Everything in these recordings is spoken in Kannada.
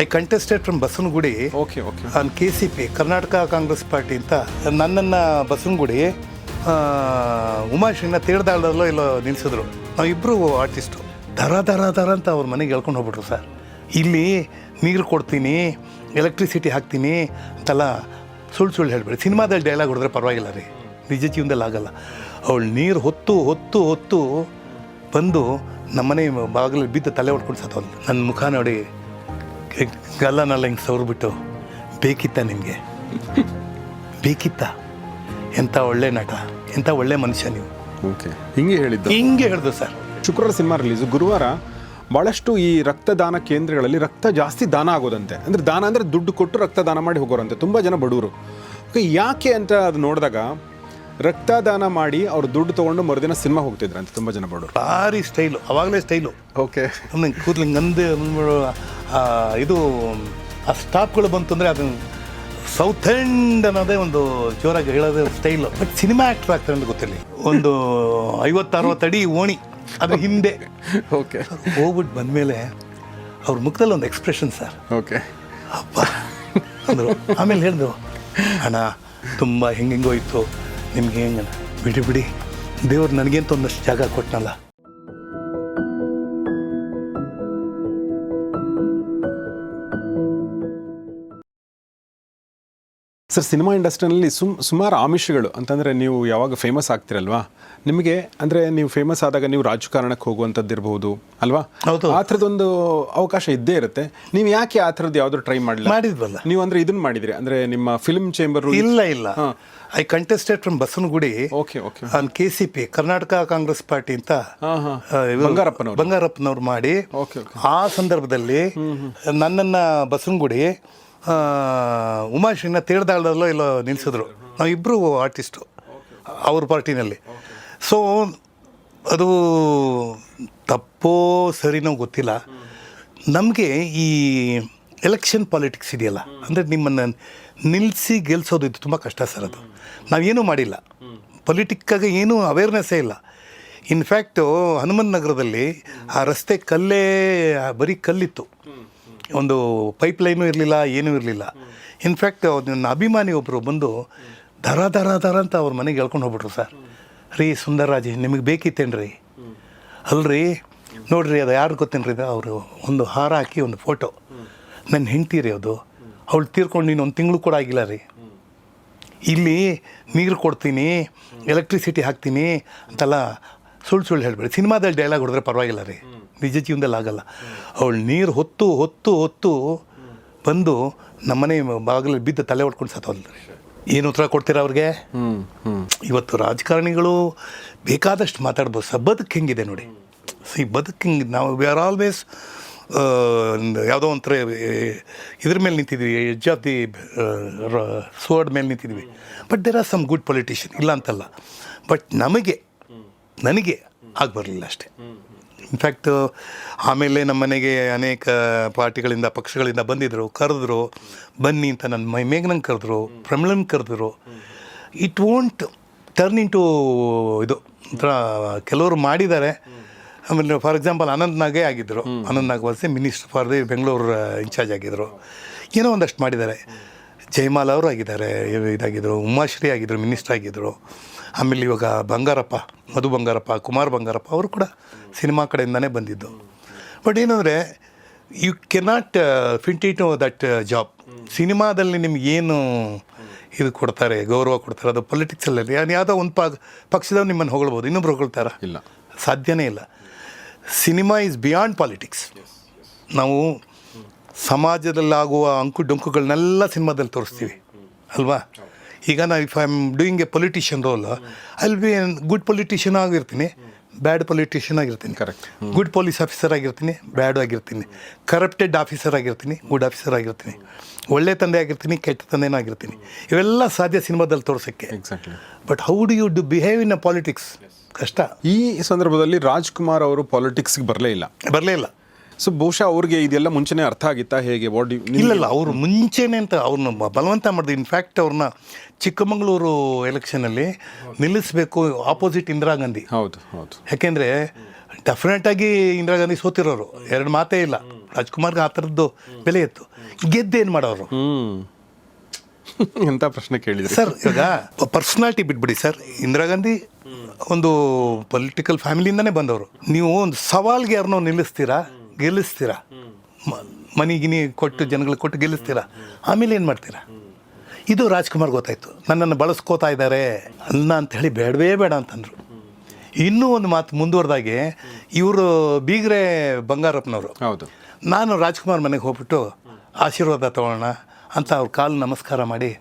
I contested from Basavanagudi okay okay on K C P Karnataka Congress party ಅಂತ. ನನ್ನನ್ನು ಬಸವನಗುಡಿ ಉಮಾಶ್ರೀನ ತೀರ್ದಾಳದಲ್ಲೋ ಇಲ್ಲೋ ನಿಲ್ಲಿಸಿದ್ರು ನಾವಿಬ್ಬರು ಆರ್ಟಿಸ್ಟು ದರ ದರ ದರ ಅಂತ ಅವ್ರ ಮನೆಗೆ ಹೇಳ್ಕೊಂಡು ಹೋಗ್ಬಿಟ್ರು ಸರ್. ಇಲ್ಲಿ ನೀರು ಕೊಡ್ತೀನಿ ಎಲೆಕ್ಟ್ರಿಸಿಟಿ ಹಾಕ್ತೀನಿ ಅಂತೆಲ್ಲ ಸುಳ್ಳು ಸುಳ್ಳು ಹೇಳ್ಬೇಡಿ. ಸಿನಿಮಾದಲ್ಲಿ ಡೈಲಾಗ್ ಹೊಡೆದ್ರೆ ಪರವಾಗಿಲ್ಲ ರೀ. ನಿಜ ಜೀವನದಲ್ಲಿ ಆಗಲ್ಲ. ಅವಳು ನೀರು ಹೊತ್ತು ಹೊತ್ತು ಹೊತ್ತು ಬಂದು ನಮ್ಮನೆ ಬಾಗಿಲಲ್ಲಿ ಬಿದ್ದು ತಲೆ ಹೊಡ್ಕೊಂಡು ಸತ್ತು ನನ್ನ ಮುಖ ನೋಡಿ ಗಲ್ಲನೆಲ್ಲ ಹಿಂಗೆ ಸವ್ರಿಬಿಟ್ಟು ಬೇಕಿತ್ತ ನಿಮಗೆ ಬೇಕಿತ್ತ? ಎಂಥ ಒಳ್ಳೆ ನಟ ಎಂಥ ಒಳ್ಳೆ ಮನುಷ್ಯ ನೀವು? ಓಕೆ. ಹಿಂಗೆ ಹೇಳಿದ್ದು. ಹಿಂಗೆ ಹೇಳ್ದು ಸರ್. ಶುಕ್ರವಾರ ಸಿನಿಮಾ ರಿಲೀಸು. ಗುರುವಾರ ಭಾಳಷ್ಟು ಈ ರಕ್ತದಾನ ಕೇಂದ್ರಗಳಲ್ಲಿ ರಕ್ತ ಜಾಸ್ತಿ ದಾನ ಆಗೋದಂತೆ. ಅಂದರೆ ದಾನ ಅಂದರೆ ದುಡ್ಡು ಕೊಟ್ಟು ರಕ್ತದಾನ ಮಾಡಿ ಹೋಗೋರಂತೆ. ತುಂಬ ಜನ ಬಡವರು ಯಾಕೆ ಅಂತ ಅದು ನೋಡಿದಾಗ ರಕ್ತದಾನ ಮಾಡಿ ಅವ್ರು ದುಡ್ಡು ತೊಗೊಂಡು ಮರುದಿನ ಸಿನಿಮಾ ಹೋಗ್ತಿದ್ರಂತೆ ತುಂಬ ಜನ ಬಡವರು. ಭಾರಿ ಸ್ಟೈಲು ಅವಾಗಲೇ ಸ್ಟೈಲು. ಓಕೆ. ನಂಗೆ ಕೂದಲು ಗಂದೆ ಇದು ಆ ಸ್ಟಾಪ್ಗಳು ಬಂತು ಅಂದರೆ ಅದನ್ನು ಸೌತ್ ಎಂಡ್ ಅನ್ನೋದೇ ಒಂದು ಜೋರಾಗಿ ಹೇಳೋದೇ ಸ್ಟೈಲು. ಬಟ್ ಸಿನಿಮಾ ಆ್ಯಕ್ಟರ್ ಆಗ್ತಾರೆ ಅಂತ ಗೊತ್ತಿಲ್ಲ ಒಂದು ಐವತ್ತು ಅರವತ್ತು ಅಡಿ ಓಣಿ ಅದು ಹಿಂದೆ. ಓಕೆ ಹೋಗ್ಬಿಟ್ಟು ಬಂದಮೇಲೆ ಅವ್ರ ಮುಖದಲ್ಲಿ ಒಂದು ಎಕ್ಸ್ಪ್ರೆಷನ್ ಸರ್ ಓಕೆ ಅಪ್ಪ ಅಂದರು. ಆಮೇಲೆ ಹೇಳಿದ್ರು ಅಣ್ಣ ತುಂಬ ಹೆಂಗೆ ಇತ್ತು. ನಿಮ್ಗೆ ಹೆಂಗಣ್ಣ ಬಿಡಿ ಬಿಡಿ. ದೇವ್ರು ನನಗೇನು ಒಂದಷ್ಟು ಜಾಗ ಕೊಟ್ಟನಲ್ಲ ಸರ್ ಸಿನಿಮಾ ಇಂಡಸ್ಟ್ರಿನಲ್ಲಿ ಸುಮ್ ಸುಮಾರು ಆಮಿಷಗಳು. ಅಂತಂದರೆ ನೀವು ಯಾವಾಗ ಫೇಮಸ್ ಆಗ್ತಿರಲ್ವಾ? ನಿಮಗೆ ಅಂದರೆ ನೀವು ಫೇಮಸ್ ಆದಾಗ ನೀವು ರಾಜಕಾರಣಕ್ಕೆ ಹೋಗುವಂಥದ್ದು ಇರಬಹುದು ಅಲ್ವಾ? ಹೌದು. ಆ ಥರದೊಂದು ಅವಕಾಶ ಇದ್ದೇ ಇರುತ್ತೆ. ನೀವು ಯಾಕೆ ಆ ಥರದ್ದು ಯಾವ್ದು ಟ್ರೈ ಮಾಡಲಿಲ್ಲ? ಮಾಡಿದ್ವಲ್ಲ. ನೀವು ಅಂದರೆ ಇದನ್ನು ಮಾಡಿದ್ರಿ ಅಂದರೆ ನಿಮ್ಮ ಫಿಲ್ಮ್ ಚೇಂಬರ್ ಇಲ್ಲ ಇಲ್ಲ. I contested from Basavanagudi okay okay on K C P Karnataka Congress party ಅಂತ ಬಂಗಾರಪ್ಪನವರು. ಬಂಗಾರಪ್ಪನವ್ರು ಮಾಡಿ ಓಕೆ ಓಕೆ ಆ ಸಂದರ್ಭದಲ್ಲಿ ನನ್ನನ್ನು ಬಸವನಗುಡಿ ಆ, ಉಮಾಶ್ರೀನ ತೀರ್ದಾಳದಲ್ಲೋ ಇಲ್ಲೋ ನಿಲ್ಲಿಸಿದ್ರು ನಾವಿಬ್ಬರು ಆರ್ಟಿಸ್ಟು ಅವ್ರ ಪಾರ್ಟಿನಲ್ಲಿ ಸೊ ಅದು ತಪ್ಪೋ ಸರಿನೋ ಗೊತ್ತಿಲ್ಲ. ನಮಗೆ ಈ ಎಲೆಕ್ಷನ್ ಪಾಲಿಟಿಕ್ಸ್ ಇದೆಯಲ್ಲ, ಅಂದರೆ ನಿಮ್ಮನ್ನು ನಿಲ್ಲಿಸಿ ಗೆಲ್ಸೋದು ಇದು ತುಂಬ ಕಷ್ಟ ಸರ್ ಅದು. ನಾವೇನೂ ಮಾಡಿಲ್ಲ. ಪೊಲಿಟಿಕ್ಕಾಗ ಏನೂ ಅವೇರ್ನೆಸ್ಸೇ ಇಲ್ಲ. ಇನ್ಫ್ಯಾಕ್ಟು ಹನುಮನ್ ನಗರದಲ್ಲಿ ಆ ರಸ್ತೆ ಕಲ್ಲೇ ಬರೀ ಕಲ್ಲಿತ್ತು. ಒಂದು ಪೈಪ್ ಲೈನು ಇರಲಿಲ್ಲ, ಏನೂ ಇರಲಿಲ್ಲ. ಇನ್ಫ್ಯಾಕ್ಟ್ ನನ್ನ ಅಭಿಮಾನಿ ಒಬ್ಬರು ಬಂದು ದರ ದರ ದರ ಅಂತ ಅವ್ರ ಮನೆಗೆ ಹೇಳ್ಕೊಂಡು ಹೋಗ್ಬಿಟ್ರು ಸರ್. ರೀ, ಸುಂದರರಾಜ್, ನಿಮಗೆ ಬೇಕಿತ್ತೇನ್ರಿ? ಅಲ್ರಿ, ನೋಡ್ರಿ, ಅದು ಯಾರು ಗೊತ್ತೇನ್ರಿ? ಅವರು ಒಂದು ಹಾರ ಹಾಕಿ ಒಂದು ಫೋಟೋ. ನನ್ನ ಹೆಂಡ್ತಿ ರೀ ಅದು. ಅವಳು ತೀರ್ಕೊಂಡು ನೀನು ಒಂದು ತಿಂಗಳು ಕೂಡ ಆಗಿಲ್ಲ ರೀ. ಇಲ್ಲಿ ನೀರು ಕೊಡ್ತೀನಿ ಎಲೆಕ್ಟ್ರಿಸಿಟಿ ಹಾಕ್ತೀನಿ ಅಂತೆಲ್ಲ ಸುಳ್ಳು ಸುಳ್ಳು ಹೇಳ್ಬೇಡಿ. ಸಿನಿಮಾದಲ್ಲಿ ಡೈಲಾಗ್ ಹೊಡೆದ್ರೆ ಪರವಾಗಿಲ್ಲ ರೀ. ನಿಜ ಜೀವನದಲ್ಲಿ ಆಗಲ್ಲ. ಅವಳು ನೀರು ಹೊತ್ತು ಹೊತ್ತು ಹೊತ್ತು ಬಂದು ನಮ್ಮನೆ ಬಾಗಿಲಲ್ಲಿ ಬಿದ್ದು ತಲೆ ಹೊಡ್ಕೊಂಡು ಸತ್ತೋದ್ಲು. ರೀ ಏನು ಉತ್ತರ ಕೊಡ್ತೀರಾ ಅವ್ರಿಗೆ? ಇವತ್ತು ರಾಜಕಾರಣಿಗಳು ಬೇಕಾದಷ್ಟು ಮಾತಾಡ್ಬೋದು. ಸರ್ ಬದುಕು ಹೆಂಗಿದೆ ನೋಡಿ. ಸಿ ಬದುಕು ಹಿಂಗೆ ನಾವು ವಿ ಆರ್ ಆಲ್ವೇಸ್ ಯಾವುದೋ ಒಂಥರ ಇದ್ರ ಮೇಲೆ ನಿಂತಿದ್ವಿ ಎಜ್ ಆಫ್ ದಿ ಸೋರ್ಡ್ ಮೇಲೆ ನಿಂತಿದ್ವಿ but there are some good politician ಇಲ್ಲ ಅಂತಲ್ಲ. ಬಟ್ ನಮಗೆ ನನಗೆ ಆಗಿ ಬರಲಿಲ್ಲ ಅಷ್ಟೇ. ಇನ್ಫ್ಯಾಕ್ಟ್ ಆಮೇಲೆ ನಮ್ಮ ಮನೆಗೆ ಅನೇಕ ಪಾರ್ಟಿಗಳಿಂದ ಪಕ್ಷಗಳಿಂದ ಬಂದಿದ್ದರು ಕರೆದ್ರು ಬನ್ನಿ ಅಂತ ನನ್ನ ಮೈ ಮೇಘನಂಗೆ ಕರೆದ್ರು ಪ್ರಮಿಳನ್ ಕರೆದ್ರು. It won't turn into ಇದು ಒಂಥರ ಕೆಲವರು ಮಾಡಿದ್ದಾರೆ. ಆಮೇಲೆ ಫಾರ್ ಎಕ್ಸಾಂಪಲ್ ಅನಂತ್ನಾಗೇ ಆಗಿದ್ದರು Anantnag ವಲ್ಸಿ minister for the Bengaluru in charge ಆಗಿದ್ದರು ಏನೋ ಒಂದಷ್ಟು ಮಾಡಿದ್ದಾರೆ. ಜಯಮಾಲ ಅವರು ಆಗಿದ್ದಾರೆ ಇದಾಗಿದ್ದರು ಉಮಾಶ್ರೀ ಆಗಿದ್ದರು ಮಿನಿಸ್ಟರ್ ಆಗಿದ್ದರು ಆಮೇಲೆ ಇವಾಗ ಬಂಗಾರಪ್ಪ ಮಧು ಬಂಗಾರಪ್ಪ ಕುಮಾರ್ ಬಂಗಾರಪ್ಪ ಅವರು ಕೂಡ ಸಿನಿಮಾ ಕಡೆಯಿಂದನೇ ಬಂದಿದ್ದು. ಬಟ್ ಏನಂದರೆ you cannot fit into that job ಸಿನಿಮಾದಲ್ಲಿ ನಿಮ್ಗೆ ಏನು ಇದು ಕೊಡ್ತಾರೆ ಗೌರವ ಕೊಡ್ತಾರೆ ಅದು ಪೊಲಿಟಿಕ್ಸಲ್ಲಿ ಯಾವುದೋ ಒಂದು ಪಾಗ ಪಕ್ಷದವ್ರು ನಿಮ್ಮನ್ನು ಹೊಗಳ್ಬೋದು ಇನ್ನೊಬ್ರು ಹೊಗಳ್ತಾರ? ಇಲ್ಲ. ಸಾಧ್ಯನೇ ಇಲ್ಲ. ಸಿನಿಮಾ ಈಸ್ ಬಿಯಾಂಡ್ ಪಾಲಿಟಿಕ್ಸ್ ನಾವು ಸಮಾಜದಲ್ಲಾಗುವ ಅಂಕು ಡೊಂಕುಗಳನ್ನೆಲ್ಲ ಸಿನಿಮಾದಲ್ಲಿ ತೋರಿಸ್ತೀವಿ. ಅಲ್ವಾ? ಈಗ ನಾನು if I am doing a politician role ಅಲ್ಲಿ ಬಿ ಗುಡ್ ಪೊಲಿಟಿಷಿಯನ್ ಆಗಿರ್ತೀನಿ ಬ್ಯಾಡ್ ಪೊಲಿಟಿಷಿಯನ್ ಆಗಿರ್ತೀನಿ. ಕರೆಕ್ಟ್ ಗುಡ್ ಪೊಲೀಸ್ ಆಫೀಸರ್ ಆಗಿರ್ತೀನಿ ಬ್ಯಾಡ್ ಆಗಿರ್ತೀನಿ. ಕರಪ್ಟೆಡ್ ಆಫೀಸರ್ ಆಗಿರ್ತೀನಿ ಗುಡ್ ಆಫೀಸರ್ ಆಗಿರ್ತೀನಿ. ಒಳ್ಳೆ ತಂದೆ ಆಗಿರ್ತೀನಿ ಕೆಟ್ಟ ತಂದೆನೂ ಆಗಿರ್ತೀನಿ. ಇವೆಲ್ಲ ಸಾಧ್ಯ ಸಿನಿಮಾದಲ್ಲಿ ತೋರಿಸೋಕ್ಕೆ. Exactly but how do you do behave in a politics ಕಷ್ಟ. ಈ ಸಂದರ್ಭದಲ್ಲಿ ರಾಜ್ಕುಮಾರ್ ಅವರು ಪಾಲಿಟಿಕ್ಸ್ಗೆ ಬರಲೇ ಇಲ್ಲ. ಬರಲೇ ಇಲ್ಲ. ಸೊ ಬಹುಶಃ ಅವ್ರಿಗೆ ಇದೆಲ್ಲ ಮುಂಚೆನೇ ಅರ್ಥ ಆಗಿತ್ತಾ? ಹೇಗೆ? ಬಾಡಿ ಇಲ್ಲಲ್ಲ ಅವರು ಮುಂಚೆನೆ ಅಂತ ಅವ್ರನ್ನ ಬಲವಂತ ಮಾಡಿದ್ರು ಇನ್ಫ್ಯಾಕ್ಟ್ ಅವ್ರನ್ನ ಚಿಕ್ಕಮಗಳೂರು ಎಲೆಕ್ಷನಲ್ಲಿ ನಿಲ್ಲಿಸಬೇಕು ಆಪೋಸಿಟ್ ಇಂದಿರಾ ಗಾಂಧಿ. ಹೌದು ಹೌದು. ಯಾಕೆಂದರೆ ಡೆಫಿನೆಟಾಗಿ ಇಂದಿರಾ ಗಾಂಧಿ ಸೋತಿರೋರು. ಎರಡು ಮಾತೇ ಇಲ್ಲ. ರಾಜ್ಕುಮಾರ್ಗೆ ಆ ಥರದ್ದು ಬೆಲೆ ಇತ್ತು. ಗೆದ್ದೇನು ಮಾಡೋರು? ಎಂಥ ಪ್ರಶ್ನೆ ಕೇಳಿದೆ ಸರ್ ಇವಾಗ ಪರ್ಸ್ನಾಲಿಟಿ ಬಿಟ್ಬಿಡಿ ಸರ್. ಇಂದಿರಾ ಗಾಂಧಿ ಒಂದು ಪೊಲಿಟಿಕಲ್ ಫ್ಯಾಮಿಲಿಯಿಂದನೇ ಬಂದವರು. ನೀವು ಒಂದು ಸವಾಲ್ಗೆ ಯಾರನ್ನೋ ನಿಲ್ಲಿಸ್ತೀರಾ? ಗೆಲ್ಲಿಸ್ತೀರಾ? ಮ- ಮನಿ ಗಿನಿ ಕೊಟ್ಟು ಜನಗಳಿಗೆ ಕೊಟ್ಟು ಗೆಲ್ಲಿಸ್ತೀರಾ? ಆಮೇಲೆ ಏನು ಮಾಡ್ತೀರಾ? ಇದು ರಾಜ್ಕುಮಾರ್ ಗೊತ್ತಾಯ್ತು. ನನ್ನನ್ನು ಬಳಸ್ಕೋತಾ ಇದ್ದಾರೆ. ಅಲ್ಲ ಅಂತ ಹೇಳಿ ಬೇಡವೇ ಬೇಡ ಅಂತಂದರು. ಇನ್ನೂ ಒಂದು ಮಾತು ಮುಂದುವರೆದಾಗೆ ಇವರು ಬೀಗ್ರೆ ಬಂಗಾರಪ್ಪನವರು. ಹೌದು. ನಾನು ರಾಜ್ಕುಮಾರ್ ಮನೆಗೆ ಹೋಗ್ಬಿಟ್ಟು ಆಶೀರ್ವಾದ ತಗೊಳ್ಳೋಣ ಅಂತ ಅವ್ರ ಕಾಲು ನಮಸ್ಕಾರ ಮಾಡಿ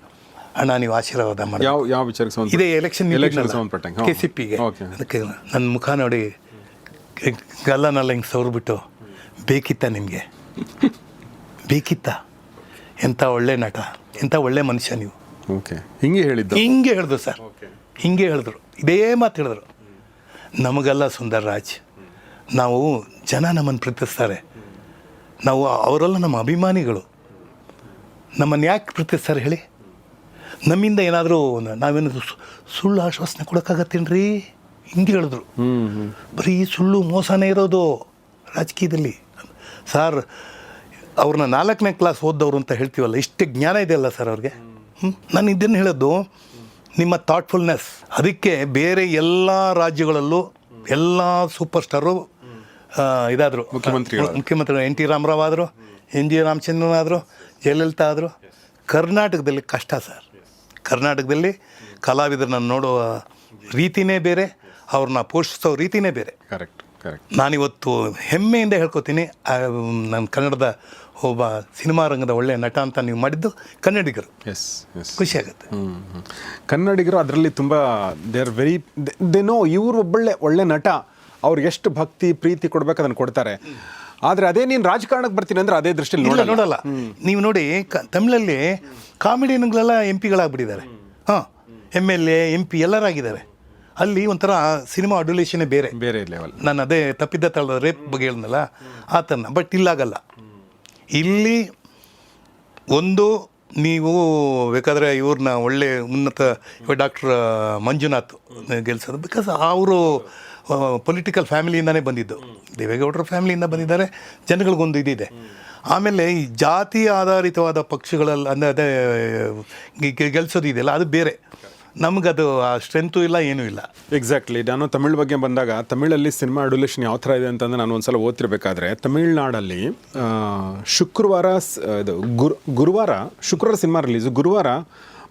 ಅಣ್ಣ ನೀವು ಆಶೀರ್ವಾದ ಮಾಡಿ. ಯಾವ ಯಾವ ವಿಚಾರಕ್ಕೆ ಇದೇ ಎಲೆಕ್ಷನ್ ಕೆ ಸಿ ಪಿಗೆ ಅದಕ್ಕೆ ನನ್ನ ಮುಖ ನೋಡಿ ಗಲ್ಲನೆಲ್ಲ ಹಿಂಗೆ ಸವರ್ಬಿಟ್ಟು ಬೇಕಿತ್ತ ನಿಮಗೆ? ಬೇಕಿತ್ತ? ಎಂಥ ಒಳ್ಳೆ ನಟ ಎಂಥ ಒಳ್ಳೆ ಮನುಷ್ಯ ನೀವು? ಓಕೆ. ಹಿಂಗೆ ಹೇಳಿದ್ದು. ಹಿಂಗೆ ಹೇಳಿದ್ರು ಸರ್. ಹಿಂಗೆ ಹೇಳಿದ್ರು. ಇದೇ ಮಾತು ಹೇಳಿದ್ರು. ನಮಗೆಲ್ಲ ಸುಂದರ್ ರಾಜ್ ನಾವು ಜನ ನಮ್ಮನ್ನು ಪ್ರೀತಿಸ್ತಾರೆ. ನಾವು ಅವರೆಲ್ಲ ನಮ್ಮ ಅಭಿಮಾನಿಗಳು. ನಮ್ಮನ್ನು ಯಾಕೆ ಪ್ರೀತಿಸ್ತಾರೆ ಹೇಳಿ? ನಮ್ಮಿಂದ ಏನಾದರೂ ನಾವೇನಾದರೂ ಸುಳ್ಳು ಆಶ್ವಾಸನೆ ಕೊಡೋಕ್ಕಾಗತ್ತೇನ್ರಿ? ಹಿಂಗೆ ಹೇಳಿದ್ರು. ಬರೀ ಸುಳ್ಳು ಮೋಸನೇ ಇರೋದು ರಾಜಕೀಯದಲ್ಲಿ. ಸರ್ ಅವ್ರನ್ನ ನಾಲ್ಕನೇ ಕ್ಲಾಸ್ ಓದ್ದವ್ರು ಅಂತ ಹೇಳ್ತೀವಲ್ಲ ಇಷ್ಟು ಜ್ಞಾನ ಇದೆಯಲ್ಲ ಸರ್ ಅವ್ರಿಗೆ? ನಾನು ಇದನ್ನು ಹೇಳೋದು? ನಿಮ್ಮ ಥಾಟ್ಫುಲ್ನೆಸ್ ಅದಕ್ಕೆ ಬೇರೆ ಎಲ್ಲ ರಾಜ್ಯಗಳಲ್ಲೂ ಎಲ್ಲ ಸೂಪರ್ ಸ್ಟಾರು ಇದಾದರು. ಮುಖ್ಯಮಂತ್ರಿಗಳು. ಮುಖ್ಯಮಂತ್ರಿ ಎನ್ ಟಿ ರಾಮರಾವ್ ಆದರು ಎನ್ ಜಿ ರಾಮಚಂದ್ರನ್ ಆದರು ಜಯಲಲಿತಾ ಆದರು. ಕರ್ನಾಟಕದಲ್ಲಿ ಕಷ್ಟ ಸರ್. ಕರ್ನಾಟಕದಲ್ಲಿ ಕಲಾವಿದರನ್ನ ನೋಡುವ ರೀತಿನೇ ಬೇರೆ ಅವ್ರನ್ನ ಪೋಷಿಸೋ ರೀತಿನೇ ಬೇರೆ. ಕರೆಕ್ಟ್ ನಾನಿವತ್ತು ಹೆಮ್ಮೆಯಿಂದ ಹೇಳ್ಕೊತೀನಿ ನನ್ನ ನಾನು ಕನ್ನಡದ ಒಬ್ಬ ಸಿನಿಮಾ ರಂಗದ ಒಳ್ಳೆಯ ನಟ ಅಂತ ನೀವು ಮಾಡಿದ್ದು ಕನ್ನಡಿಗರು. ಎಸ್ ಎಸ್ ಖುಷಿ ಆಗುತ್ತೆ. ಹ್ಮ್, ಹ್ಮ್. ಕನ್ನಡಿಗರು ಅದರಲ್ಲಿ ತುಂಬ they are very they know ಇವರು ಒಬ್ಬಳ್ಳೆ ಒಳ್ಳೆ ನಟ ಅವ್ರಿಗೆ ಎಷ್ಟು ಭಕ್ತಿ ಪ್ರೀತಿ ಕೊಡ್ಬೇಕು ಅದನ್ನು ಕೊಡ್ತಾರೆ. ಆದರೆ ಅದೇ ನೀನು ರಾಜಕಾರಣಕ್ಕೆ ಬರ್ತೀನಿ ಅಂದ್ರೆ ಅದೇ ದೃಷ್ಟಿಯಲ್ಲಿ ನೋಡಿ ನೋಡಲ್ಲ. ನೋಡಲ್ಲ. ನೀವು ನೋಡಿ ಕ ತಮಿಳಲ್ಲಿ ಕಾಮಿಡಿಯನ್ಗಳೆಲ್ಲ ಎಂ ಪಿಗಳಾಗ್ಬಿಟ್ಟಿದ್ದಾರೆ ಹಾಂ. M L A M P ಎಲ್ಲರಾಗಿದ್ದಾರೆ. ಅಲ್ಲಿ ಒಂಥರ ಸಿನಿಮಾ ಅಡ್ಯುಲೇಷನೇ ಬೇರೆ. ಬೇರೆ ಲೆವೆಲ್ ನಾನು ಅದೇ ತಪ್ಪಿದ್ದ ತಳದ ರೇಪ್ ಬಗ್ಗೆ ಹೇಳಿದ್ನಲ್ಲ ಆ ಥರನ ಬಟ್ ಇಲ್ಲಾಗಲ್ಲ. ಇಲ್ಲಿ ಒಂದು ನೀವು ಬೇಕಾದರೆ ಇವ್ರನ್ನ ಒಳ್ಳೆ ಉನ್ನತ ಡಾಕ್ಟರ್ ಮಂಜುನಾಥ್ ಗೆಲ್ಸೋದು. ಬಿಕಾಸ್ ಅವರು ಪೊಲಿಟಿಕಲ್ ಫ್ಯಾಮಿಲಿಯಿಂದನೇ ಬಂದಿದ್ದು. ದೇವೇಗೌಡರ ಫ್ಯಾಮಿಲಿಯಿಂದ ಬಂದಿದ್ದಾರೆ. ಜನಗಳಿಗೊಂದು ಇದಿದೆ. ಆಮೇಲೆ ಈ ಜಾತಿ ಆಧಾರಿತವಾದ ಪಕ್ಷಗಳಲ್ಲಿ ಅಂದರೆ ಅದೇ ಗೆಲ್ಸೋದು ಇದೆಯಲ್ಲ ಅದು ಬೇರೆ. ನಮಗದು ಆ ಸ್ಟ್ರೆಂತು ಇಲ್ಲ, ಏನೂ ಇಲ್ಲ. ಎಕ್ಸಾಕ್ಟ್ಲಿ ನಾನು ತಮಿಳ್ ಬಗ್ಗೆ ಬಂದಾಗ, ತಮಿಳಲ್ಲಿ ಸಿನಿಮಾ ಅಡ್ಯುಲೇಷನ್ ಯಾವ ಥರ ಇದೆ ಅಂತಂದ್ರೆ ನಾನು ಒಂದ್ಸಲ ಓದ್ತಿರ್ಬೇಕಾದ್ರೆ, ತಮಿಳ್ನಾಡಲ್ಲಿ ಶುಕ್ರವಾರ ಇದು ಗುರು, ಗುರುವಾರ, ಶುಕ್ರವಾರ ಸಿನಿಮಾ ರಿಲೀಸು ಗುರುವಾರ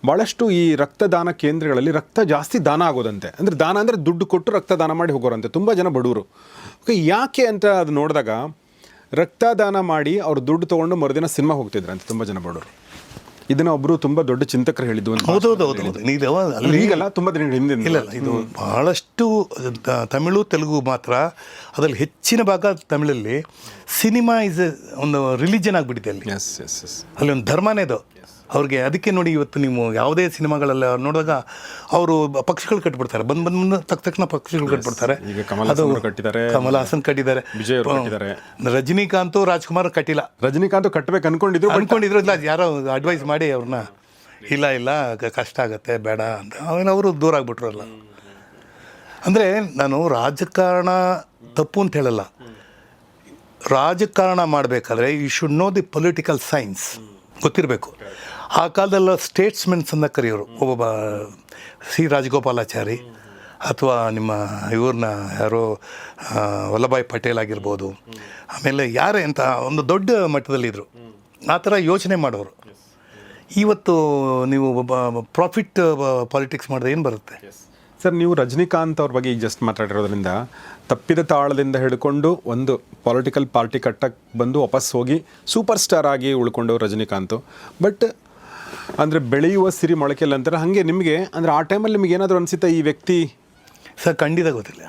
ಭಾಳಷ್ಟು ಈ ರಕ್ತದಾನ ಕೇಂದ್ರಗಳಲ್ಲಿ ರಕ್ತ ಜಾಸ್ತಿ ದಾನ ಆಗೋದಂತೆ. ಅಂದರೆ ದಾನ ಅಂದರೆ ದುಡ್ಡು ಕೊಟ್ಟು ರಕ್ತದಾನ ಮಾಡಿ ಹೋಗೋರಂತೆ. ತುಂಬ ಜನ ಬಡವರು ಓಕೆ, ಯಾಕೆ ಅಂತ ಅದು ನೋಡಿದಾಗ ರಕ್ತದಾನ ಮಾಡಿ ಅವ್ರು ದುಡ್ಡು ತೊಗೊಂಡು ಮರುದಿನ ಸಿನಿಮಾ ಹೋಗ್ತಿದ್ರಂತೆ, ತುಂಬ ಜನ ಬಡವರು ಇದನ್ನ ಒಬ್ರು ತುಂಬಾ ದೊಡ್ಡ ಚಿಂತಕರು ಹೇಳಿದ್ದು ಹೌದೌದು ಹೌದು ಇದು ಈಗಲ್ಲ ತುಂಬಾ ದಿನಗಳ ಹಿಂದೆ ಇಲ್ಲ ಇಲ್ಲ ಇದು ಬಹಳಷ್ಟು ತಮಿಳು ತೆಲುಗು ಮಾತ್ರ ಅದರಲ್ಲಿ ಹೆಚ್ಚಿನ ಭಾಗ ತಮಿಳಲ್ಲಿ ಸಿನಿಮಾ ಇಸ್ ಒಂದು ರಿಲಿಜನ್ ಆಗಿಬಿಟ್ಟಿದೆ ಅಲ್ಲಿ. ಅಲ್ಲಿ ಒಂದು ಧರ್ಮನೇ ಅದು. ಅವ್ರಿಗೆ ಅದಕ್ಕೆ ನೋಡಿ ಇವತ್ತು ನೀವು ಯಾವುದೇ ಸಿನಿಮಾಗಳೆಲ್ಲ ನೋಡಿದಾಗ ಅವರು ಪಕ್ಷಗಳು ಕಟ್ಬಿಡ್ತಾರೆ. ಬಂದ್ ಬಂದು ಬಂದು ತಕ್ಕ ತಕ್ಷಣ ಪಕ್ಷಗಳು ಕಟ್ಬಿಡ್ತಾರೆ. ಕಟ್ಟಿದ್ದಾರೆ. ಕಮಲ್ ಹಾಸನ್ ಕಟ್ಟಿದ್ದಾರೆ. ವಿಜಯ್ ಕಟ್ಟಿದ್ದಾರೆ. ರಜನಿಕಾಂತ್ ರಾಜ್ಕುಮಾರ್ ಕಟ್ಟಿಲ್ಲ. ರಜನಿಕಾಂತ್ ಕಟ್ಟಬೇಕು ಅನ್ಕೊಂಡಿದ್ರು ಅನ್ಕೊಂಡಿದ್ರು ಇಲ್ಲ ಯಾರೋ ಅಡ್ವೈಸ್ ಮಾಡಿ ಅವ್ರನ್ನ ಇಲ್ಲ ಇಲ್ಲ ಕಷ್ಟ ಆಗತ್ತೆ ಬೇಡ ಅಂತ. ಆಮೇಲೆ ಅವರು ದೂರ ಆಗ್ಬಿಟ್ರಲ್ಲ. ಅಂದರೆ ನಾನು ರಾಜಕಾರಣ ತಪ್ಪು ಅಂತ ಹೇಳಲ್ಲ. ರಾಜಕಾರಣ ಮಾಡಬೇಕಾದ್ರೆ you should know the political science ಗೊತ್ತಿರಬೇಕು. ಆ ಕಾಲದಲ್ಲ ಸ್ಟೇಟ್ಸ್ಮೆನ್ಸ್ ಅಂತ ಕರೆಯೋರು. ಒಬ್ಬೊಬ್ಬ ಸಿ ರಾಜಗೋಪಾಲಾಚಾರಿ ಅಥವಾ ನಿಮ್ಮ ಇವ್ರನ್ನ ಯಾರೋ ವಲ್ಲಭಾಯಿ ಪಟೇಲ್ ಆಗಿರ್ಬೋದು. ಆಮೇಲೆ ಯಾರೇ ಅಂತ ಒಂದು ದೊಡ್ಡ ಮಟ್ಟದಲ್ಲಿದ್ದರು ಆ ಥರ ಯೋಚನೆ ಮಾಡೋರು. ಇವತ್ತು ನೀವು ಒಬ್ಬ ಪ್ರಾಫಿಟ್ ಪಾಲಿಟಿಕ್ಸ್ ಮಾಡಿದ್ರೆ ಏನು ಬರುತ್ತೆ? ಸರ್, ನೀವು ರಜನಿಕಾಂತ್ ಅವ್ರ ಬಗ್ಗೆ ಈಗ ಜಸ್ಟ್ ಮಾತಾಡಿರೋದ್ರಿಂದ ತಪ್ಪಿದ ತಾಳದಿಂದ ಹಿಡ್ಕೊಂಡು ಒಂದು ಪೊಲಿಟಿಕಲ್ ಪಾರ್ಟಿ ಕಟ್ಟಕ್ಕೆ ಬಂದು ವಾಪಸ್ ಹೋಗಿ ಸೂಪರ್ ಸ್ಟಾರ್ ಆಗಿ ಉಳ್ಕೊಂಡು ರಜನಿಕಾಂತ್. ಬಟ್ ಅಂದರೆ ಬೆಳೆಯುವ ಸಿರಿ ಮೊಳಕೆಲ್ಲ ಅಂತಾರೆ. ಹಾಗೆ ನಿಮಗೆ ಅಂದರೆ ಆ ಟೈಮಲ್ಲಿ ನಿಮಗೆ ಏನಾದರೂ ಅನಿಸುತ್ತಾ ಈ ವ್ಯಕ್ತಿ? ಸರ್ ಖಂಡಿತ ಗೊತ್ತಿಲ್ಲ.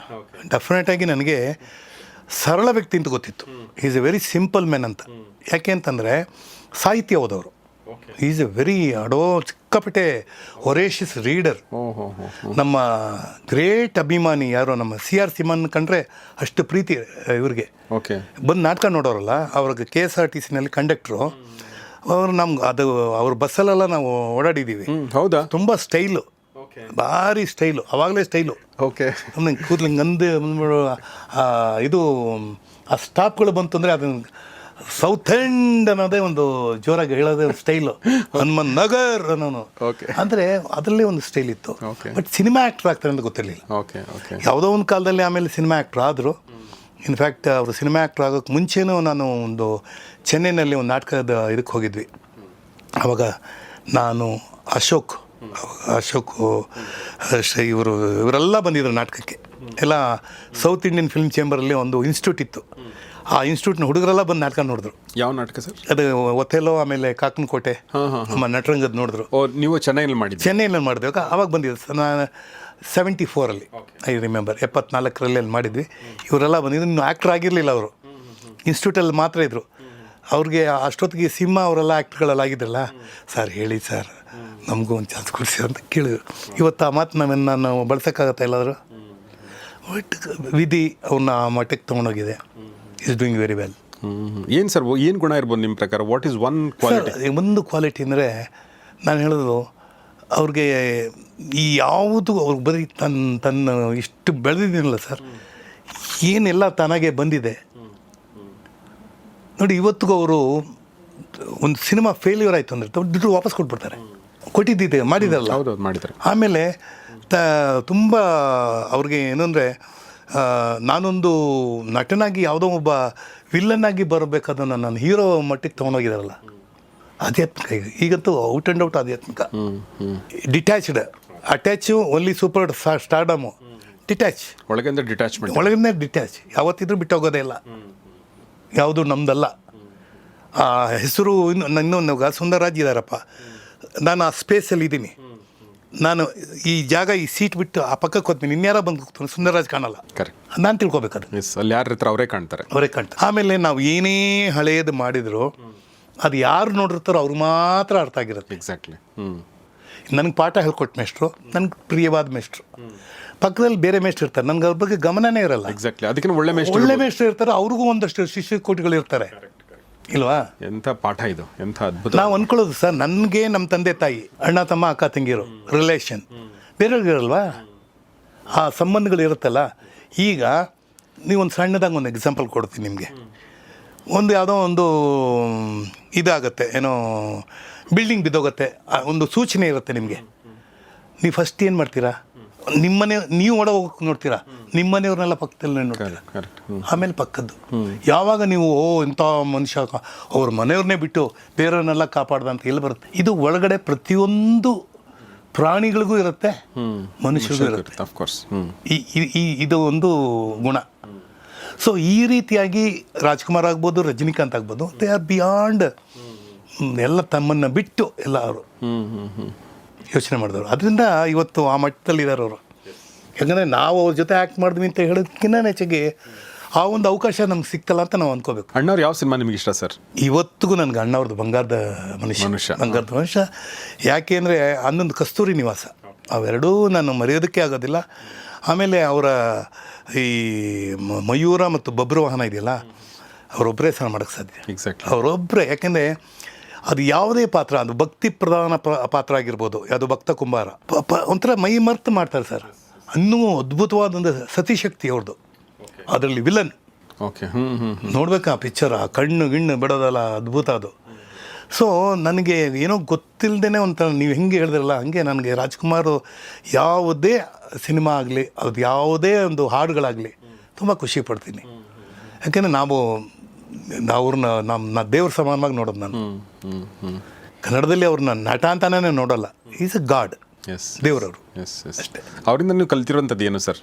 ಡೆಫಿನೆಟಾಗಿ ನನಗೆ ಸರಳ ವ್ಯಕ್ತಿ ಅಂತ ಗೊತ್ತಿತ್ತು. Is a very simple men ಅಂತ. ಯಾಕೆ ಅಂತಂದರೆ ಸಾಹಿತ್ಯ ಓದೋರು. ಈಸ್ ಎ ವೆರಿ ಅಡೋ ಸಿಕ್ಕಾಪಟ್ಟೆ ಒರೇಷಿಸ್ ರೀಡರ್ ನಮ್ಮ ಗ್ರೇಟ್ ಅಭಿಮಾನಿ ಯಾರೋ ನಮ್ಮ ಸಿ ಆರ್ ಸಿಮನ್ ಕಂಡ್ರೆ ಅಷ್ಟು ಪ್ರೀತಿ ಇವ್ರಿಗೆ. ಓಕೆ ಬಂದು ನಾಟಕ ನೋಡೋರಲ್ಲ ಅವ್ರಿಗೆ ಕೆ ಎಸ್ ಆರ್ ಟಿ ಸಿನಲ್ಲಿ ಕಂಡಕ್ಟ್ರು ಅವರು ನಮ್ಗೆ ಅದು ಅವ್ರ ಬಸ್ಸಲ್ಲೆಲ್ಲ ನಾವು ಓಡಾಡಿದ್ದೀವಿ ಹೌದಾ? ತುಂಬ ಸ್ಟೈಲು ಭಾರಿ ಸ್ಟೈಲು ಅವಾಗಲೇ ಸ್ಟೈಲು ಓಕೆ ನಮ್ಗೆ ಕೂದಲು ಗಂದು ಬಂದ್ಬಿಡು ಆ, ಇದು ಆ ಸ್ಟಾಪ್ಗಳು ಬಂತು ಅಂದರೆ ಅದನ್ನು ಸೌತ್ ಎಂಡ್ ಅನ್ನೋದೇ ಒಂದು ಜೋರಾಗಿ ಹೇಳೋದೇ ಒಂದು ಸ್ಟೈಲು ಹನುಮನ್ ನಗರ್ ಅನ್ನೋನು. ಅಂದರೆ ಅದರಲ್ಲೇ ಒಂದು ಸ್ಟೈಲ್ ಇತ್ತು. ಬಟ್ ಸಿನಿಮಾ ಆ್ಯಕ್ಟ್ರ್ ಆಗ್ತಾರೆ ಅಂತ ಗೊತ್ತಿರಲಿಲ್ಲ. ಓಕೆ ಓಕೆ ಯಾವುದೋ ಒಂದು ಕಾಲದಲ್ಲಿ ಆಮೇಲೆ ಸಿನಿಮಾ ಆ್ಯಕ್ಟ್ರ್ ಆದರು ಇನ್ಫ್ಯಾಕ್ಟ್ ಅವರು ಸಿನಿಮಾ ಆ್ಯಕ್ಟ್ರ್ ಆಗೋಕ್ಕೆ ಮುಂಚೆನೂ ನಾನು ಒಂದು ಚೆನ್ನೈನಲ್ಲಿ ಒಂದು ನಾಟಕದ ಇದಕ್ಕೆ ಹೋಗಿದ್ವಿ. ಆವಾಗ ನಾನು ಅಶೋಕ್ ಅಶೋಕ್ ಇವರು, ಇವರೆಲ್ಲ ಬಂದಿದ್ದರು ನಾಟಕಕ್ಕೆ. ಎಲ್ಲ ಸೌತ್ ಇಂಡಿಯನ್ ಫಿಲ್ಮ್ ಚೇಂಬರಲ್ಲಿ ಒಂದು ಇನ್ಸ್ಟಿಟ್ಯೂಟ್ ಇತ್ತು. ಆ ಇನ್ಸ್ಟಿಟ್ಯೂಟ್ನ ಹುಡುಗರೆಲ್ಲ ಬಂದು ನಾಟಕ ನೋಡಿದ್ರು. ಯಾವ ನಾಟಕ ಸರ್? ಅದು ಒತ್ತೆಲೋ ಆಮೇಲೆ ಕಾಕನಕೋಟೆ ನಮ್ಮ ನಟರಂಗದ ನೋಡಿದ್ರು. ಓ ನೀವು ಚೆನ್ನೈನಲ್ಲಿ ಮಾಡಿದ್ರಿ? ಚೆನ್ನೈನಲ್ಲಿ ಮಾಡಿದ್ವಿ. ಅವಾಗ ಬಂದಿದ್ದು ನಾನು ಸೆವೆಂಟಿ ಫೋರಲ್ಲಿ ಐ ರಿಮೆಂಬರ್ ಎಪ್ಪತ್ನಾಲ್ಕರಲ್ಲಿ ಅಲ್ಲಿ ಮಾಡಿದ್ವಿ. ಇವರೆಲ್ಲ ಬಂದಿದ್ದು ಇನ್ನು ಆ್ಯಕ್ಟ್ರ್ ಆಗಿರಲಿಲ್ಲ ಅವರು. ಇನ್ಸ್ಟಿಟ್ಯೂಟಲ್ಲಿ ಮಾತ್ರ ಇದ್ದರು ಅವ್ರಿಗೆ ಅಷ್ಟೊತ್ತಿಗೆ ಸಿಂಹ ಅವರೆಲ್ಲ ಆ್ಯಕ್ಟ್ಗಳೆಲ್ಲ ಆಗಿದ್ರಲ್ಲ. ಸರ್ ಹೇಳಿ ಸರ್. ನಮಗೂ ಒಂದು ಚಾನ್ಸ್ ಕೊಡಿಸಿ ಅಂತ ಕೇಳಿದ್ರು. ಇವತ್ತು ಆ ಮಾತು ನಾವೇನು ನಾವು ಬಳಸೋಕ್ಕಾಗತ್ತಾ ಎಲ್ಲಾದರೂ? ಬಟ್ ವಿಧಿ ಅವ್ರನ್ನ ಆ ಮಟ್ಟಕ್ಕೆ ತೊಗೊಂಡೋಗಿದೆ. ಇಸ್ ಡೂಯಿಂಗ್ ವೆರಿ ವೆಲ್ ಏನು ಸರ್ ಏನು ಗುಣ ಇರ್ಬೋದು ನಿಮ್ಮ ಪ್ರಕಾರ? ವಾಟ್ ಈಸ್ ಒನ್ ಕ್ವಾಲಿಟಿ ಒಂದು ಕ್ವಾಲಿಟಿ ಅಂದರೆ ನಾನು ಹೇಳೋದು ಅವ್ರಿಗೆ ಈ ಯಾವುದು ಅವ್ರಿಗೆ ಬರೀ ತನ್ನ ತನ್ನ ಇಷ್ಟು ಬೆಳೆದಿದ್ದೀನಲ್ಲ ಸರ್ ಏನೆಲ್ಲ ತನಗೆ ಬಂದಿದೆ. ನೋಡಿ ಇವತ್ತಿಗೂ ಅವರು ಒಂದು ಸಿನಿಮಾ ಫೇಲ್ಯೂರ್ ಆಯಿತು ಅಂದರೆ ದುಡ್ಡು ವಾಪಸ್ ಕೊಟ್ಬಿಡ್ತಾರೆ. ಕೊಟ್ಟಿದ್ದಿದೆ ಮಾಡಿದಾರಲ್ಲ. ಮಾಡಿದ್ದಾರೆ. ಆಮೇಲೆ ತ ತುಂಬ ಅವ್ರಿಗೆ ಏನಂದರೆ ನಾನೊಂದು ನಟನಾಗಿ ಯಾವುದೋ ಒಬ್ಬ ವಿಲ್ಲನ್ನಾಗಿ ಬರಬೇಕಾದನ್ನು ನಾನು ಹೀರೋ ಮಟ್ಟಿಗೆ ತೊಗೊಂಡೋಗಿದಾರಲ್ಲ. ಆಧ್ಯಾತ್ಮಿಕ ಈಗ. ಈಗಂತೂ ಔಟ್ ಆ್ಯಂಡ್ ಔಟ್ ಆಧ್ಯಾತ್ಮಿಕ. Detached attach only super stardom detach ಒಳಗಿಂದ ಡಿಟ್ಯಾಚ್ಮೆಂಟ್ ಒಳಗಿಂದ ಡಿಟ್ಯಾಚ್ ಯಾವತ್ತಿದ್ರೂ ಬಿಟ್ಟೋಗೋದೇ ಇಲ್ಲ. ಯಾವುದು ನಮ್ದಲ್ಲ. ಆ ಹೆಸರು ಇನ್ನು ಇನ್ನೊಂದು ಸುಂದರರಾಜ್ ಇದ್ದಾರಪ್ಪ ನಾನು ಆ ಸ್ಪೇಸಲ್ಲಿ ಇದ್ದೀನಿ. ನಾನು ಈ ಜಾಗ ಈ ಸೀಟ್ ಬಿಟ್ಟು ಆ ಪಕ್ಕಕ್ಕೆ ಹೋಗ್ತೀನಿ ಇನ್ಯಾರ ಬಂದು ಕೂತ್ಕೊಂಡು ಸುಂದರರಾಜ್ ಕಾಣಲ್ಲ. ಕರೆಕ್ಟ್ ನಾನು ತಿಳ್ಕೊಬೇಕದು ಎಸ್ ಅಲ್ಲಿ ಯಾರ ಹತ್ರ ಅವರೇ ಕಾಣ್ತಾರೆ. ಅವರೇ ಕಾಣ್ತಾರೆ. ಆಮೇಲೆ ನಾವು ಏನೇ ಹಳೆಯದು ಮಾಡಿದ್ರು ಅದು ಯಾರು ನೋಡಿರ್ತಾರೋ ಅವ್ರು ಮಾತ್ರ ಅರ್ಥ ಆಗಿರುತ್ತೆ. ಎಕ್ಸಾಕ್ಟ್ಲಿ ನನಗೆ ಪಾಠ ಹೇಳ್ಕೊಟ್ಟು ಮೇಷ್ಟ್ರು ನನಗೆ ಪ್ರಿಯವಾದ ಮೇಷ್ಟ್ರು. ಪಕ್ಕದಲ್ಲಿ ಬೇರೆ ಮೇಷ್ಟ್ರು ಇರ್ತಾರೆ. ನನಗೆ ಅವ್ರ ಬಗ್ಗೆ ಗಮನನೇ ಇರಲ್ಲ. ಎಕ್ಸಾಕ್ಟ್ಲಿ ಅದಕ್ಕೆ ಒಳ್ಳೆ ಮೇಷ್ಟ್ರು ಒಳ್ಳೆ ಮೇಷ್ಟ್ರು ಇರ್ತಾರೆ ಅವ್ರಿಗೂ ಒಂದಷ್ಟು ಶಿಷ್ಯ ಕೋಟಿಗಳು ಇರ್ತಾರೆ ಇಲ್ವಾ? ಎಂಥ ಪಾಠ ಇದು? ಎಂಥ ಅದ್ಭುತ. ನಾವು ಅನ್ಕೊಳ್ಳೋದು ಸರ್ ನನಗೆ ನಮ್ಮ ತಂದೆ ತಾಯಿ ಅಣ್ಣ ತಮ್ಮ ಅಕ್ಕ ತಂಗಿರು ರಿಲೇಷನ್ ಬೇರೆಯವ್ರಿಗಿರಲ್ವಾ? ಆ ಸಂಬಂಧಗಳು ಇರುತ್ತಲ್ಲ ಈಗ ನೀವೊಂದು ಸಣ್ಣದಾಗಿ ಒಂದು ಎಕ್ಸಾಂಪಲ್ ಕೊಡ್ತೀನಿ ನಿಮಗೆ. ಒಂದು ಯಾವುದೋ ಒಂದು ಇದಾಗತ್ತೆ ಏನೋ ಬಿಲ್ಡಿಂಗ್ ಬಿದ್ದೋಗತ್ತೆ ಒಂದು ಸೂಚನೆ ಇರುತ್ತೆ ನಿಮಗೆ. ನೀವು ಫಸ್ಟ್ ಏನು ಮಾಡ್ತೀರಾ? ನಿಮ್ಮನೆ ನೀವು ಒಡ ಹೋಗಕ್ಕೆ ನೋಡ್ತೀರಾ? ನಿಮ್ಮನೆಯವ್ರನ್ನೆಲ್ಲ ಪಕ್ಕದಲ್ಲಿ ನೋಡ್ತೀರಾ? ಆಮೇಲೆ ಪಕ್ಕದ್ದು. ಯಾವಾಗ ನೀವು ಓ ಇಂಥ ಮನುಷ್ಯ ಅವ್ರ ಮನೆಯವ್ರನ್ನೇ ಬಿಟ್ಟು ಬೇರೆಯವ್ರನ್ನೆಲ್ಲ ಕಾಪಾಡ್ದ ಅಂತ ಎಲ್ಲಿ ಬರುತ್ತೆ? ಇದು ಒಳಗಡೆ ಪ್ರತಿಯೊಂದು ಪ್ರಾಣಿಗಳಿಗೂ ಇರುತ್ತೆ ಮನುಷ್ಯರಿಗೂ ಇರುತ್ತೆ. ಆಫ್ ಕೋರ್ಸ್ ಈ- ಇದು ಒಂದು ಗುಣ. ಸೊ ಈ ರೀತಿಯಾಗಿ ರಾಜ್ಕುಮಾರ್ ಆಗ್ಬೋದು ರಜನಿಕಾಂತ್ ಆಗ್ಬೋದು ದೇ ಆರ್ ಬಿಯಾಂಡ್ ಎಲ್ಲ ತಮ್ಮನ್ನು ಬಿಟ್ಟು ಎಲ್ಲ ಅವರು ಹ್ಞೂ ಹ್ಞೂ ಹ್ಞೂ ಯೋಚನೆ ಮಾಡಿದವರು. ಅದರಿಂದ ಇವತ್ತು ಆ ಮಟ್ಟದಲ್ಲಿ ಇದ್ದಾರೆ ಅವರು. ಯಾಕಂದರೆ ನಾವು ಅವ್ರ ಜೊತೆ ಆ್ಯಕ್ಟ್ ಮಾಡಿದ್ವಿ ಅಂತ ಹೇಳೋದಕ್ಕಿಂತ ಹೆಚ್ಚಿಗೆ ಆ ಒಂದು ಅವಕಾಶ ನಮ್ಗೆ ಸಿಕ್ತಲ್ಲ ಅಂತ ನಾವು ಅಂದ್ಕೋಬೇಕು ಅಣ್ಣವ್ರು ಯಾವ ಸಿನಿಮಾ ನಿಮಗೆ ಇಷ್ಟ ಸರ್? ಇವತ್ತಿಗೂ ನನಗೆ ಅಣ್ಣವ್ರದ್ದು ಬಂಗಾರದ ಮನುಷ್ಯ. ಮನುಷ್ಯ. ಬಂಗಾರದ ಮನುಷ್ಯ. ಯಾಕೆ ಅಂದರೆ ಅನ್ನೊಂದು ಕಸ್ತೂರಿ ನಿವಾಸ. ಅವೆರಡೂ ನಾನು ಮರೆಯೋದಕ್ಕೆ ಆಗೋದಿಲ್ಲ. ಆಮೇಲೆ ಅವರ ಈ ಮಯೂರ ಮತ್ತು ಬಬ್ರು ವಾಹನ ಇದೆಯಲ್ಲ ಅವರೊಬ್ಬರೇ ಸಹ ಮಾಡೋಕ್ಕೆ ಸಾಧ್ಯ. ಎಕ್ಸಾಕ್ಟ್ ಅವರೊಬ್ಬರೇ ಯಾಕೆಂದರೆ ಅದು ಯಾವುದೇ ಪಾತ್ರ ಅದು ಭಕ್ತಿ ಪ್ರಧಾನ ಪ- ಪಾತ್ರ ಆಗಿರ್ಬೋದು. ಯಾವುದು ಭಕ್ತ ಕುಂಬಾರ. ಒಂಥರ ಮೈ ಮರ್ತು ಮಾಡ್ತಾರೆ ಸರ್. ಅನ್ನೂ ಅದ್ಭುತವಾದೊಂದು ಸತಿಶಕ್ತಿ ಅವ್ರದ್ದು ಅದರಲ್ಲಿ ವಿಲನ್ ಓಕೆ ಹ್ಞೂ ಹ್ಞೂ ನೋಡ್ಬೇಕಾ ಪಿಕ್ಚರ್ ಆ ಕಣ್ಣು ಗಿಣ್ಣು ಬಿಡೋದಲ್ಲ ಅದ್ಭುತ ಅದು. ಸೊ ನನಗೆ ಏನೋ ಗೊತ್ತಿಲ್ಲದೇ ಒಂಥರ ನೀವು ಹೆಂಗೆ ಹೇಳಿದ್ರಲ್ಲ ಹಂಗೆ ನನಗೆ ರಾಜ್ಕುಮಾರ್ ಯಾವುದೇ ಸಿನಿಮಾ ಆಗಲಿ ಅದು ಯಾವುದೇ ಒಂದು ಹಾಡುಗಳಾಗಲಿ ತುಂಬ ಖುಷಿ ಪಡ್ತೀನಿ. ಯಾಕೆಂದರೆ ನಾವು ಅವ್ರನ್ನ ನಮ್ಮ ನಾ ದೇವ್ರ ಸಮಾನವಾಗಿ ನೋಡೋದು ನಾನು. ಕನ್ನಡದಲ್ಲಿ ಅವ್ರನ್ನ ನಟ ಅಂತಾನೆ ನೋಡಲ್ಲ. ಈಸ್ ಅ ಗಾಡ್ ಎಸ್ ದೇವರವರು. ಎಸ್ ಎಸ್ ಅವರಿಂದ ನೀವು ಕಲ್ತಿರುವಂಥದ್ದು ಏನು ಸರ್?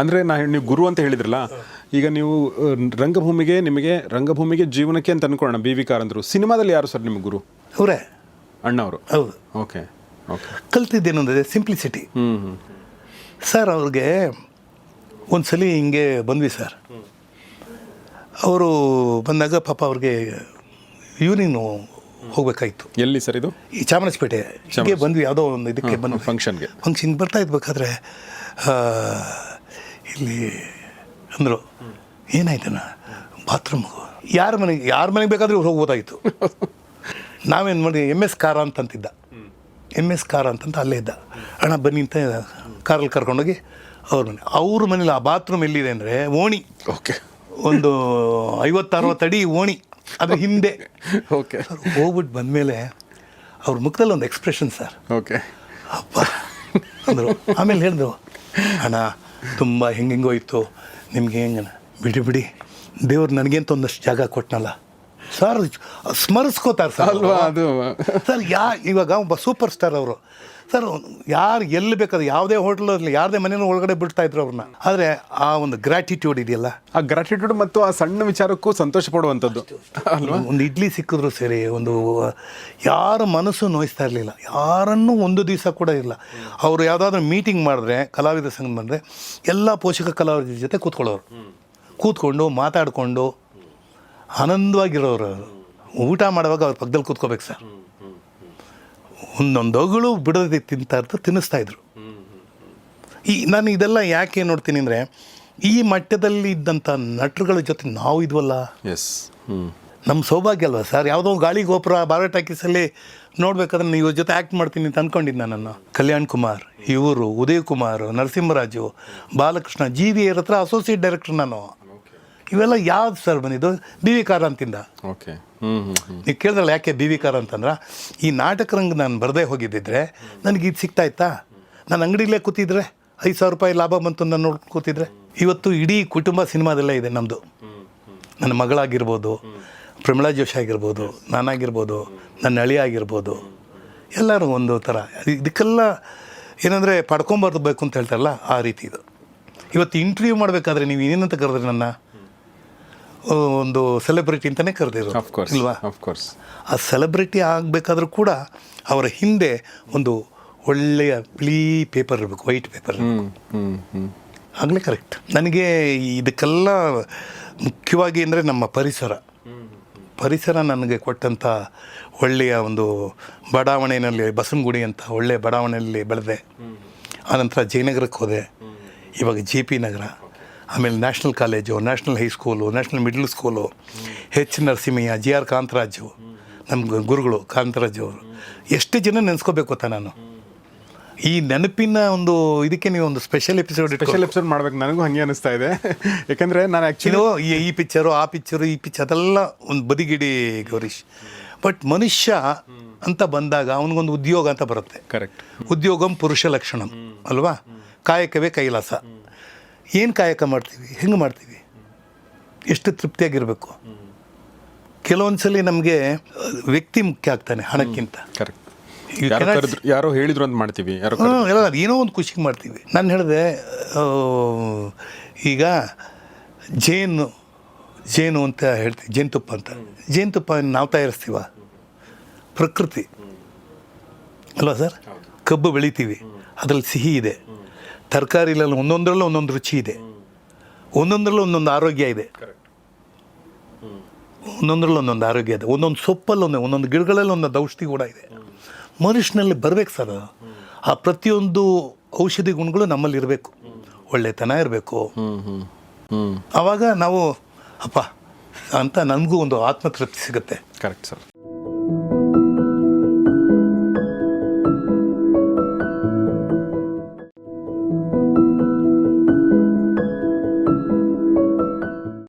ಅಂದರೆ ನಾ ನೀವು ಗುರು ಅಂತ ಹೇಳಿದ್ರಲ್ಲ ಈಗ ನೀವು ರಂಗಭೂಮಿಗೆ ನಿಮಗೆ ರಂಗಭೂಮಿಗೆ ಜೀವನಕ್ಕೆ ಅಂತ ಅನ್ಕೊಳ್ಳೋಣ ಬಿ ವಿ ಕಾರಂದರು ಸಿನಿಮಾದಲ್ಲಿ ಯಾರು ಸರ್ ನಿಮ್ಮ ಗುರು? ಅವರೇ. ಅಣ್ಣವರು. ಹೌದು. Okay okay. ಕಲ್ತಿದ್ದೇನಂದರೆ ಸಿಂಪ್ಲಿಸಿಟಿ ಹ್ಞೂ ಹ್ಞೂ ಸರ್ ಅವ್ರಿಗೆ ಒಂದು ಸಲ ಹಿಂಗೆ ಬಂದ್ವಿ ಸರ್ ಅವರು ಬಂದಾಗ ಪಾಪ ಅವ್ರಿಗೆ ಈವ್ನಿಂಗ್ ಹೋಗ್ಬೇಕಾಯ್ತು. ಎಲ್ಲಿ ಸರ್ ಇದು? ಈ ಚಾಮರಾಜಪೇಟೆ. ಹೀಗೆ ಬಂದ್ವಿ ಯಾವುದೋ ಒಂದು ಇದಕ್ಕೆ ಬಂದ್ವಿ. ಫಂಕ್ಷನ್ಗೆ ಫಂಕ್ಷನ್ ಬರ್ತಾ ಇದ್ಬೇಕಾದ್ರೆ ಇಲ್ಲಿ ಅಂದರು ಏನಾಯ್ತಣ್ಣ? ಬಾತ್ರೂಮ್ ಯಾರ ಮನೆಗೆ ಯಾರ ಮನೆಗೆ ಬೇಕಾದ್ರೆ ಇವ್ರು ಹೋಗ್ಬೋದಾಗಿತ್ತು ನಾವೇನು ಮಾಡಿ ಎಂ ಎಸ್ ಕಾರ ಅಂತಂತಿದ್ದ. ಎಂ ಎಸ್ ಕಾರ ಅಂತಂತ ಅಲ್ಲೇ ಇದ್ದ. ಅಣ್ಣ ಬನ್ನಿ ಅಂತ ಕಾರಲ್ಲಿ ಕರ್ಕೊಂಡೋಗಿ ಅವ್ರ ಮನೆ ಅವ್ರ ಮನೇಲಿ ಆ ಬಾತ್ರೂಮ್ ಎಲ್ಲಿದೆ ಅಂದರೆ ಓಣಿ. ಓಕೆ ಒಂದು ಐವತ್ತು ಅರವತ್ತು ಅಡಿ ಓಣಿ ಅದು ಹಿಂದೆ. ಓಕೆ. ಹೋಗ್ಬಿಟ್ಟು ಬಂದಮೇಲೆ ಅವ್ರ ಮುಖದಲ್ಲಿ ಒಂದು ಎಕ್ಸ್ಪ್ರೆಷನ್ ಸರ್ ಓಕೆ. ಅಪ್ಪ ಅಂದರು. ಆಮೇಲೆ ಹೇಳಿದ್ರು ಅಣ್ಣ ತುಂಬ ಹೆಂಗೆ ಇತ್ತು. ನಿಮ್ಗೆ ಹೆಂಗಣ ಬಿಡಿ ಬಿಡಿ. ದೇವ್ರು ನನಗೇಂತ ಒಂದಷ್ಟು ಜಾಗ ಕೊಟ್ಟನಲ್ಲ ಸರ್ ಸ್ಮರಿಸ್ಕೋತಾರೆ ಸರ್ ಅಲ್ವಾ ಅದು. ಸರ್ ಯಾ ಇವಾಗ ಒಬ್ಬ ಸೂಪರ್ ಸ್ಟಾರ್ ಅವರು. ಸರ್ ಯಾರು ಎಲ್ಲಿ ಬೇಕಾದ್ರೆ ಯಾವುದೇ ಹೋಟ್ಲಲ್ಲಿ ಯಾರದೇ ಮನೇನೂ ಒಳಗಡೆ ಬಿಡ್ತಾ ಇದ್ರು ಅವ್ರನ್ನ. ಆದರೆ ಆ ಒಂದು ಗ್ರ್ಯಾಟಿಟ್ಯೂಡ್ ಇದೆಯಲ್ಲ? ಆ ಗ್ರಾಟಿಟ್ಯೂಡ್ ಮತ್ತು ಆ ಸಣ್ಣ ವಿಚಾರಕ್ಕೂ ಸಂತೋಷ ಪಡುವಂಥದ್ದು. ಅಲ್ವಾ? ಒಂದು ಇಡ್ಲಿ ಸಿಕ್ಕಿದ್ರು ಸರಿ ಒಂದು ಯಾರ ಮನಸ್ಸು ನೋಯಿಸ್ತಾ ಇರಲಿಲ್ಲ. ಯಾರನ್ನೂ ಒಂದು ದಿವಸ ಕೂಡ ಇಲ್ಲ ಅವರು ಯಾವುದಾದ್ರೂ ಮೀಟಿಂಗ್ ಮಾಡಿದ್ರೆ ಕಲಾವಿದ ಸಂಘ ಬಂದರೆ ಎಲ್ಲ ಪೋಷಕ ಕಲಾವಿದರ ಜೊತೆ ಕೂತ್ಕೊಳ್ಳೋರು. ಕೂತ್ಕೊಂಡು ಮಾತಾಡಿಕೊಂಡು ಆನಂದವಾಗಿರೋರು. ಊಟ ಮಾಡುವಾಗ ಅವ್ರ ಪಕ್ಕದಲ್ಲಿ ಕೂತ್ಕೋಬೇಕು ಸರ್. ಒಂದೊಂದು ಹಗಳು ಬಿಡದೆ ತಿಂತಾ ಇರ್ತಾರೆ ತಿನ್ನಿಸ್ತಾ ಇದ್ರು. ಈ ನಾನು ಇದೆಲ್ಲ ಯಾಕೆ ನೋಡ್ತೀನಿ ಅಂದರೆ ಈ ಮಟ್ಟದಲ್ಲಿ ಇದ್ದಂಥ ನಟರುಗಳ ಜೊತೆ ನಾವು ಇದ್ವಲ್ಲ. ಎಸ್ ನಮ್ಮ ಸೌಭಾಗ್ಯ ಅಲ್ವಾ ಸರ್? ಯಾವುದೋ ಗಾಳಿ ಗೋಪುರ ಬಾರ ಟಾಕೀಸಲ್ಲಿ ನೋಡ್ಬೇಕಾದ್ರೆ ನೀವು ಇವ್ರ ಜೊತೆ ಆ್ಯಕ್ಟ್ ಮಾಡ್ತೀನಿ ಅಂತ ಅಂದ್ಕೊಂಡಿದ್ದೆ ನಾನು. ಕಲ್ಯಾಣ್ ಕುಮಾರ್ ಇವರು ಉದಯ್ ಕುಮಾರ್ ನರಸಿಂಹರಾಜು ಬಾಲಕೃಷ್ಣ ಜಿ ವಿ ಹತ್ರ ಅಸೋಸಿಯೇಟ್ ಡೈರೆಕ್ಟರ್ ನಾನು. ಇವೆಲ್ಲ ಯಾವ್ದು ಸರ್ ಬಂದಿದ್ದು? B V ಕಾರಂತಿಂದ. ಓಕೆ ನೀವು ಕೇಳಿದ್ರಲ್ಲ ಯಾಕೆ ಬಿ ವಿ ಕಾರ್ ಅಂತಂದ್ರೆ, ಈ ನಾಟಕ ರಂಗ ನಾನು ಬರದೇ ಹೋಗಿದ್ದಿದ್ರೆ ನನಗೆ ಇದು ಸಿಗ್ತಾ ಇತ್ತಾ ನಾನು ಅಂಗಡಿಲೇ ಕೂತಿದ್ರೆ, ಐದು ಸಾವಿರ ರೂಪಾಯಿ ಲಾಭ ಬಂತು ನಾನು ನೋಡಿ ಕೂತಿದ್ರೆ. ಇವತ್ತು ಇಡೀ ಕುಟುಂಬ ಸಿನಿಮಾದಲ್ಲೇ ಇದೆ ನಮ್ಮದು ನನ್ನ ಮಗಳಾಗಿರ್ಬೋದು, ಪ್ರಮಿಳಾ ಜೋಶಿ ಆಗಿರ್ಬೋದು, ನಾನಾಗಿರ್ಬೋದು, ನನ್ನ ಅಳಿ ಆಗಿರ್ಬೋದು, ಎಲ್ಲರೂ ಒಂದು ಥರ ಇದಕ್ಕೆಲ್ಲ ಏನಂದರೆ ಪಡ್ಕೊಂಬರ್ಬೇಕು ಅಂತ ಹೇಳ್ತಾರಲ್ಲ ಆ ರೀತಿ ಇದು. ಇವತ್ತು ಇಂಟರ್ವ್ಯೂ ಮಾಡಬೇಕಾದ್ರೆ ನೀವು ಏನಂತ ಕರೆದ್ರಿ ನನ್ನ? ಒಂದು ಸೆಲೆಬ್ರಿಟಿ ಅಂತಲೇ ಕರೆದಿರೋದು ಇಲ್ವಾ? ಆಫ್ ಕೋರ್ಸ್ ಆ ಸೆಲೆಬ್ರಿಟಿ ಆಗಬೇಕಾದ್ರೂ ಕೂಡ ಅವರ ಹಿಂದೆ ಒಂದು ಒಳ್ಳೆಯ ಬಿಳಿ ಪೇಪರ್ ಇರಬೇಕು ವೈಟ್ ಪೇಪರ್ ಆಗಲೇ ಕರೆಕ್ಟ್ ನನಗೆ ಇದಕ್ಕೆಲ್ಲ ಮುಖ್ಯವಾಗಿ ಅಂದರೆ ನಮ್ಮ ಪರಿಸರ. ಪರಿಸರ ನನಗೆ ಕೊಟ್ಟಂಥ ಒಳ್ಳೆಯ ಒಂದು ಬಡಾವಣೆಯಲ್ಲಿ ಬಸವನಗುಡಿ ಅಂತ ಒಳ್ಳೆಯ ಬಡಾವಣೆಯಲ್ಲಿ ಬೆಳೆದೆ. ಆನಂತರ ಜಯನಗರಕ್ಕೆ ಹೋದೆ. ಇವಾಗ ಜೆ ಪಿ ನಗರ. ಆಮೇಲೆ national college national high school national middle school H Narasimhaiah G R Kantharaju ನಮ್ಮ ಗುರುಗಳು ಕಾಂತರಾಜು ಅವರು. ಎಷ್ಟು ಜನ ನೆನೆಸ್ಕೋಬೇಕು ಗೊತ್ತಾ ನಾನು? ಈ ನೆನಪಿನ ಒಂದು ಇದಕ್ಕೆ ನೀವು ಒಂದು ಸ್ಪೆಷಲ್ ಎಪಿಸೋಡ್ ಸ್ಪೆಷಲ್ ಎಪಿಸೋಡ್ ಮಾಡ್ಬೇಕು. ನನಗೂ ಹಂಗೆ ಅನಿಸ್ತಾ ಇದೆ. ಯಾಕಂದ್ರೆ ನಾನು ಆ್ಯಕ್ಚುಲಿ ಈ ಈ ಪಿಕ್ಚರು ಆ ಪಿಕ್ಚರು ಈ ಪಿಕ್ಚರ್ ಅದೆಲ್ಲ ಒಂದು ಬದಿಗಿಡಿ ಗೌರೀಶ್. ಬಟ್ ಮನುಷ್ಯ ಅಂತ ಬಂದಾಗ ಅವನಿಗೊಂದು ಉದ್ಯೋಗ ಅಂತ ಬರುತ್ತೆ. ಕರೆಕ್ಟ್ ಉದ್ಯೋಗಂ ಪುರುಷ ಲಕ್ಷಣಂ ಅಲ್ವಾ? ಕಾಯಕವೇ ಕೈಲಾಸ. ಏನು ಕಾಯಕ ಮಾಡ್ತೀವಿ? ಹೆಂಗೆ ಮಾಡ್ತೀವಿ? ಎಷ್ಟು ತೃಪ್ತಿಯಾಗಿರಬೇಕು? ಕೆಲವೊಂದ್ಸಲಿ ನಮಗೆ ವ್ಯಕ್ತಿ ಮುಖ್ಯ ಆಗ್ತಾನೆ ಹಣಕ್ಕಿಂತ. ಕರೆಕ್ಟ್ ಯಾರೋ ಹೇಳಿದ್ರು ಅಂತ ಮಾಡ್ತೀವಿ ಎಲ್ಲ ಏನೋ ಒಂದು ಖುಷಿಗೆ ಮಾಡ್ತೀವಿ. ನಾನು ಹೇಳಿದೆ ಈಗ ಜೇನು ಜೇನು ಅಂತ ಹೇಳ್ತೀವಿ ಜೇನುತುಪ್ಪ ಅಂತ. ಜೇನುತುಪ್ಪ ನಾವು ತಯಾರಿಸ್ತೀವ? ಪ್ರಕೃತಿ. ಅಲ್ವಾ ಸರ್? ಕಬ್ಬು ಬೆಳಿತೀವಿ. ಅದರಲ್ಲಿ ಸಿಹಿ ಇದೆ. ತರಕಾರಿಲೆಲ್ಲ ಒಂದೊಂದರಲ್ಲೂ ಒಂದೊಂದು ರುಚಿ ಇದೆ. ಒಂದೊಂದರಲ್ಲೂ ಒಂದೊಂದು ಆರೋಗ್ಯ ಇದೆ. ಒಂದೊಂದರಲ್ಲಿ ಒಂದೊಂದು ಆರೋಗ್ಯ ಇದೆ. ಒಂದೊಂದು ಸೊಪ್ಪಲ್ಲಿ ಒಂದೇ ಒಂದೊಂದು ಗಿಡಗಳಲ್ಲಿ ಒಂದೊಂದು ಔಷಧಿ ಕೂಡ ಇದೆ. ಮನುಷ್ಯನಲ್ಲಿ ಬರಬೇಕು ಸರ್. ಆ ಪ್ರತಿಯೊಂದು ಔಷಧಿ ಗುಣಗಳು ನಮ್ಮಲ್ಲಿ ಇರಬೇಕು. ಒಳ್ಳೆತನ ಇರಬೇಕು. ಆವಾಗ ನಾವು ಅಪ್ಪ ಅಂತ ನನಗೂ ಒಂದು ಆತ್ಮತೃಪ್ತಿ ಸಿಗುತ್ತೆ. Correct sir